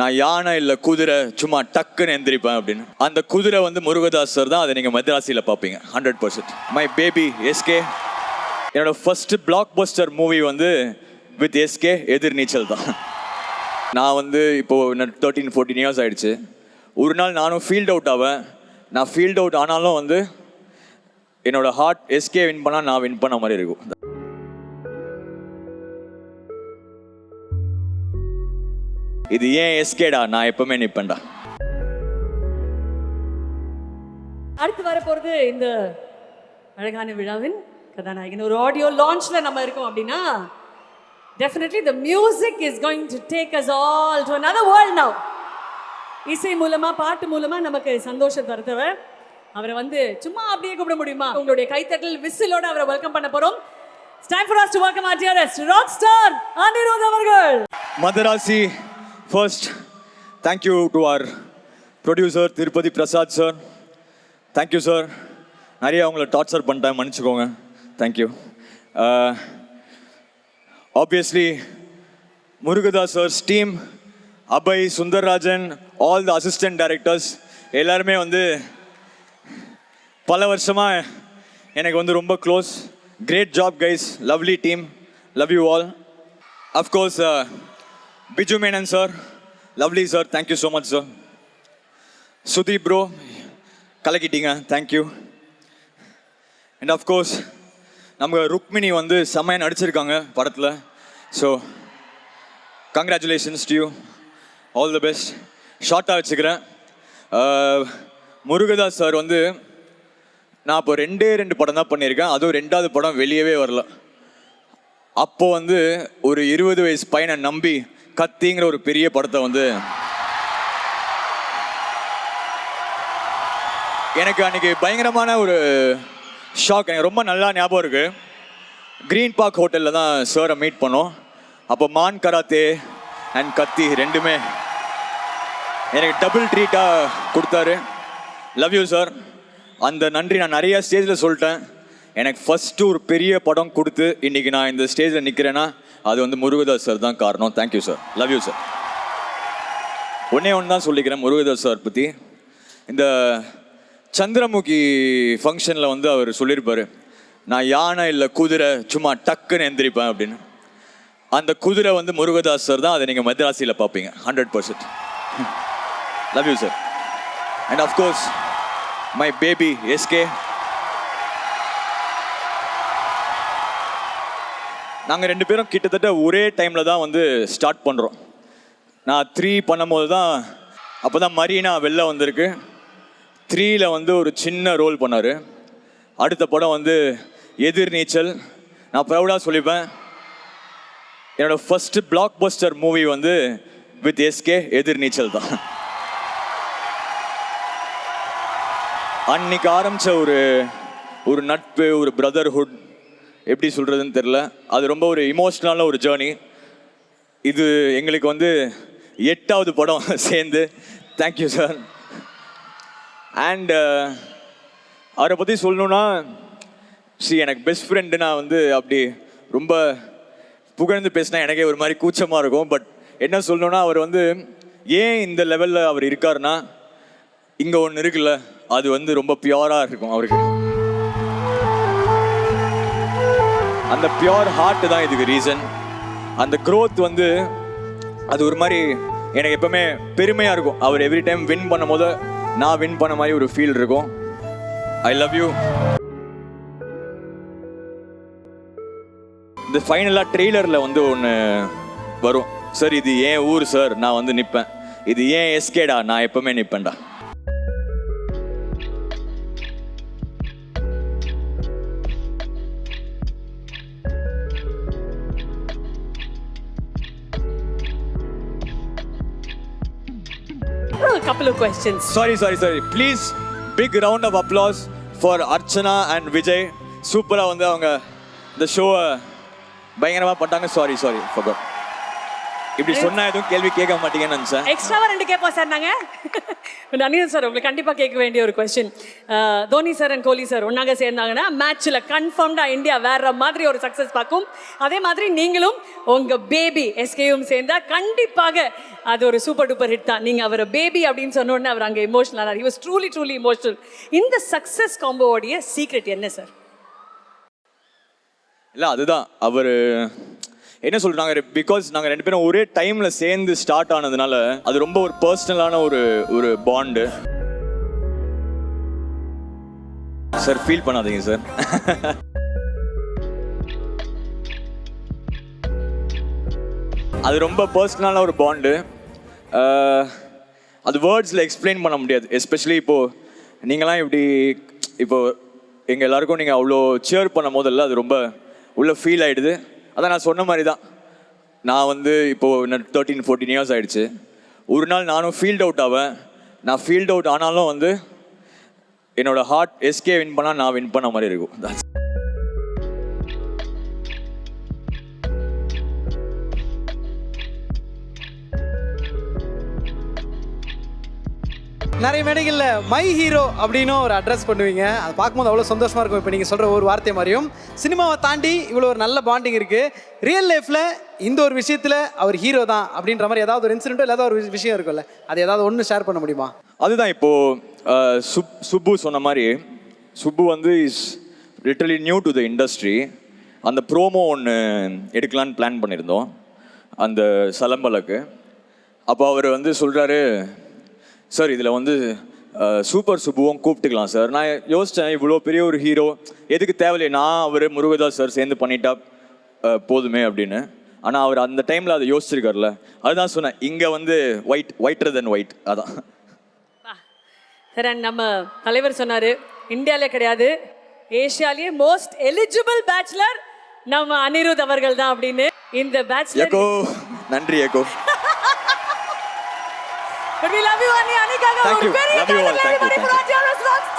நான் யானை இல்லை குதிரை சும்மா டக்குன்னு எந்திரிப்பேன் அப்படின்னு. அந்த குதிரை வந்து முருகதாஸ் சார் தான் அதை நீங்கள் மதராசியில் பார்ப்பீங்க hundred percent my baby SK என்னோட ஃபர்ஸ்ட் பிளாக் பஸ்டர் மூவி வந்து வித் எஸ்கே எதிர் நீச்சல் தான். நான் வந்து இப்போது தேர்ட்டீன் ஃபோர்டீன் இயர்ஸ் ஆகிடுச்சு ஒரு நாள் நானும் ஃபீல்ட் அவுட் ஆவேன். நான் ஃபீல்ட் அவுட் ஆனாலும் வந்து என்னோடய ஹார்ட் எஸ்கே வின் பண்ணால் நான் வின் பண்ண மாதிரி இருக்கும். இது ஏன் எஸ்கேடா? நான் எப்பவுமே நிற்பேன்டா அடுத்து வரப்போறது இந்த அழகான விழாவின் கதாநாயகன். ஒரு ஆடியோ லான்ச்ல நம்ம இருக்கோம் அப்படின்னா definitely the music is going to take us all to another world now. இசை மூலமா பாட்டு மூலமா நமக்கு சந்தோஷம் தருத்தவர் அவரை வந்து சும்மா அப்படியே கூப்பிட முடியுமா? உங்களுடைய கைத்தட்டல் விசிலோட அவரை வெல்கம் பண்ண போறோம். Time for us to welcome our dearest rock star Anirudh அவர்கள். Madharasi first thank you to our producer Tirupati Prasad sir thank you sir நிறைய அவங்கள டார்ச்சர் பண்ணிட்டேன் மன்னிச்சுக்கோங்க. Thank you obviously Murugadoss sir team Abhay Sundarrajan all the assistant directors எல்லாருமே வந்து பல வருஷமாக எனக்கு வந்து ரொம்ப close great job guys lovely team love you all of course Biju Menon sir lovely sir thank you so much sir Sudeep bro கலக்கிட்டீங்க. Thank you and of course நம்ம ருக்மிணி வந்து செம்மையாக நடிச்சிருக்காங்க படத்தில். So congratulations to you all the best ஷார்ட்டாக வச்சுக்கிறேன். Murugadoss sir வந்து நான் இப்போ ரெண்டே ரெண்டு படம் தான் பண்ணியிருக்கேன். அதுவும் ரெண்டாவது படம் வெளியவே வரல. அப்போது வந்து ஒரு இருபது வயசு பையனை நம்பி கத்திங்கிற ஒரு பெரிய படத்தை வந்து எனக்கு அன்னைக்கு பயங்கரமான ஒரு ஷாக் எனக்கு ரொம்ப நல்லா ஞாபகம் இருக்கு. க்ரீன் பார்க் ஹோட்டலில் தான் சாரை மீட் பண்ணோம். அப்போ மான் கராத்தே அண்ட் கத்தி ரெண்டுமே எனக்கு டபுள் ட்ரீட்டாக கொடுத்தாரு. லவ் யூ சார் அந்த நன்றி நான் நிறைய ஸ்டேஜில் சொல்லிட்டேன். எனக்கு ஃபஸ்ட்டு ஒரு பெரிய படம் கொடுத்து இன்றைக்கி நான் இந்த ஸ்டேஜில் நிற்கிறேன்னா அது வந்து முருகதாஸ் சார் தான் காரணம். Thank you sir love you sir ஒன்றே ஒன்று தான் சொல்லிக்கிறேன் முருகதாஸ் சார் பற்றி இந்த சந்திரமுகி ஃபங்க்ஷனில் வந்து அவர் சொல்லியிருப்பார் நான் யானை இல்லை குதிரை சும்மா டக்குன்னு எந்திரிப்பேன் அப்படின்னு. அந்த குதிரை வந்து முருகதாஸ் சார் தான் அதை நீங்கள் மதராசியில் பார்ப்பீங்க hundred percent love you sir and of course my baby SK நாங்கள் ரெண்டு பேரும் கிட்டத்தட்ட ஒரே டைமில் தான் வந்து ஸ்டார்ட் பண்ணுறோம் நான் த்ரீ பண்ணும்போது தான் அப்போ தான் மரீனா வெளில வந்திருக்கு. த்ரீயில் வந்து ஒரு சின்ன ரோல் பண்ணார். அடுத்த படம் வந்து எதிர்நீச்சல் நான் ப்ரௌடாக சொல்லிப்பேன். என்னோட ஃபஸ்ட்டு பிளாக் பஸ்டர் மூவி வந்து வித் எஸ்கே எதிர்நீச்சல் தான். அன்னைக்கு ஆரம்பித்த ஒரு ஒரு நட்பு ஒரு பிரதர்ஹுட் எப்படி சொல்கிறதுன்னு தெரில அது ரொம்ப ஒரு இமோஷ்னலான ஒரு ஜேர்னி இது எங்களுக்கு வந்து எட்டாவது படம் சேர்ந்து. தேங்க்யூ சார் அண்ட் அவரை பற்றி சொல்லணுன்னா சி எனக்கு பெஸ்ட் ஃப்ரெண்டு நான் வந்து அப்படி ரொம்ப புகழ்ந்து பேசினா எனக்கே ஒரு மாதிரி கூச்சமாக இருக்கும். பட் என்ன சொல்லணுன்னா அவர் வந்து ஏன் இந்த லெவலில் அவர் இருக்காருன்னா இங்கே ஒன்று இருக்குல்ல அது வந்து ரொம்ப பியூராக இருக்கும் அவருக்கு. அந்த பியோர் ஹார்ட் தான் இதுக்கு ரீசன் அந்த க்ரோத் வந்து அது ஒரு மாதிரி எனக்கு எப்பவுமே பெருமையாக இருக்கும். அவர் எவ்ரி டைம் வின் பண்ணும் போது நான் வின் பண்ண மாதிரி ஒரு ஃபீல் இருக்கும். ஐ லவ் யூ இந்த ஃபைனலாக ட்ரெய்லரில் வந்து ஒன்று வரும். சார் இது ஏன் ஊர் சார் நான் வந்து நிற்பேன் இது ஏன் எஸ்கேடா நான் எப்பவுமே நிற்பேன்டா couple of questions. Sorry sorry sorry please big round of applause for Archana and Vijay சூப்பராக வந்து அவங்க இந்த ஷோவை பயங்கரமாக பண்ணிட்டாங்க. சாரி சாரி ஃபகர் இப்படி சொன்னா எதுவும் கேள்வி கேட்க மாட்டீங்கன்னு நினச்சேன். எக்ஸ்ட்ராவா ரெண்டு கேட்போம் சார் நாங்க. அனில் சார் உங்களுக்கு கண்டிப்பாக கேட்க வேண்டிய ஒரு question Dhoni sir and Kohli sir ஒன்றாக சேர்ந்தாங்கன்னா மேட்ச்சில் கன்ஃபார்ம்டாக இந்தியா வேற மாதிரி ஒரு சக்ஸஸ் பார்க்கும். அதே மாதிரி நீங்களும் உங்கள் பேபி எஸ்கேயும் சேர்ந்தா கண்டிப்பாக அது ஒரு சூப்பர் டூப்பர் ஹிட் தான். நீங்கள் அவரை பேபி அப்படின்னு சொன்ன உடனே அவர் அங்கே எமோஷனல் ஆனார். He was truly truly emotional இந்த சக்ஸஸ் காம்போவோடைய சீக்ரெட் என்ன சார் இல்லை அதுதான். அவர் என்ன சொல்றாங்க? பிகாஸ் நாங்கள் ரெண்டு பேரும் ஒரே டைமில் சேர்ந்து ஸ்டார்ட் ஆனதுனால அது ரொம்ப ஒரு பர்சனலான ஒரு ஒரு பாண்டு சார் ஃபீல் பண்ணாதீங்க சார் அது ரொம்ப பர்சனலான ஒரு பாண்டு அது வேர்ட்ஸில் எக்ஸ்பிளைன் பண்ண முடியாது. எஸ்பெஷலி இப்போது நீங்களாம் இப்படி இப்போது எங்கள் எல்லாருக்கும் நீங்கள் அவ்வளோ சேர் பண்ணும் போதெல்லாம் அது ரொம்ப உள்ள ஃபீல் ஆகிடுது அதான் நான் சொன்ன மாதிரி தான் நான் வந்து இப்போது தேர்ட்டீன் ஃபோர்டீன் இயர்ஸ் ஆயிடுச்சு. ஒரு நாள் நானும் ஃபீல்ட் அவுட் ஆவேன். நான் ஃபீல்ட் அவுட் ஆனாலும் வந்து என்னோட ஹார்ட் எஸ்கே வின் பண்ணால் நான் வின் பண்ண மாதிரி இருக்கும். நிறைய மேடைகளில் மை ஹீரோ அப்படின்னு ஒரு அட்ரஸ் பண்ணுவீங்க. அதை பார்க்கும்போது அவ்வளோ சந்தோஷமாக இருக்கும். இப்போ நீங்கள் சொல்கிற ஒரு வார்த்தை மாதிரியும் சினிமாவை தாண்டி இவ்வளோ ஒரு நல்ல பாண்டிங் இருக்குது ரியல் லைஃப்பில் இந்த ஒரு விஷயத்தில் அவர் ஹீரோ தான் அப்படின்ற மாதிரி ஏதாவது ஒரு இன்சிடென்ட்டோ இல்லை ஏதாவது ஒரு விஷயம் இருக்கும்ல. அது ஏதாவது ஒன்று ஷேர் பண்ண முடியுமா? அதுதான் இப்போது சுப் சுப்பு சொன்ன மாதிரி சுப்பு வந்து is literally new to the industry அந்த ப்ரோமோ ஒன்று எடுக்கலான்னு பிளான் பண்ணியிருந்தோம். அந்த சலம்பலுக்கு. அப்போ அவர் வந்து சொல்கிறாரு சார் இதில் வந்து சூப்பர் சுப்புவும் கூப்பிட்டுக்கலாம் சார். நான் யோசித்தேன் இவ்வளோ பெரிய ஒரு ஹீரோ எதுக்கு தேவையில்லை? நான் அவர் முருகதாஸ் சார் சேர்ந்து பண்ணிட்டா போதுமே அப்படின்னு. ஆனால் அவர் அந்த டைமில் அதை யோசிச்சிருக்காருல்ல. அதுதான் சொன்னேன் இங்கே வந்து ஒயிட் ஒயிட்டர் தென் ஒயிட் அதான். சார் and நம்ம தலைவர் சொன்னாரு இந்தியாவிலே கிடையாது ஏஷியாலேயே மோஸ்ட் எலிஜிபிள் பேச்சுலர் நம்ம அனிருத் அவர்கள் தான் அப்படின்னு. இந்த பேச்சுலர் நன்றி ஏகோ But we love you, Ani. Ani thank you. very love you all. Thank you, thank you.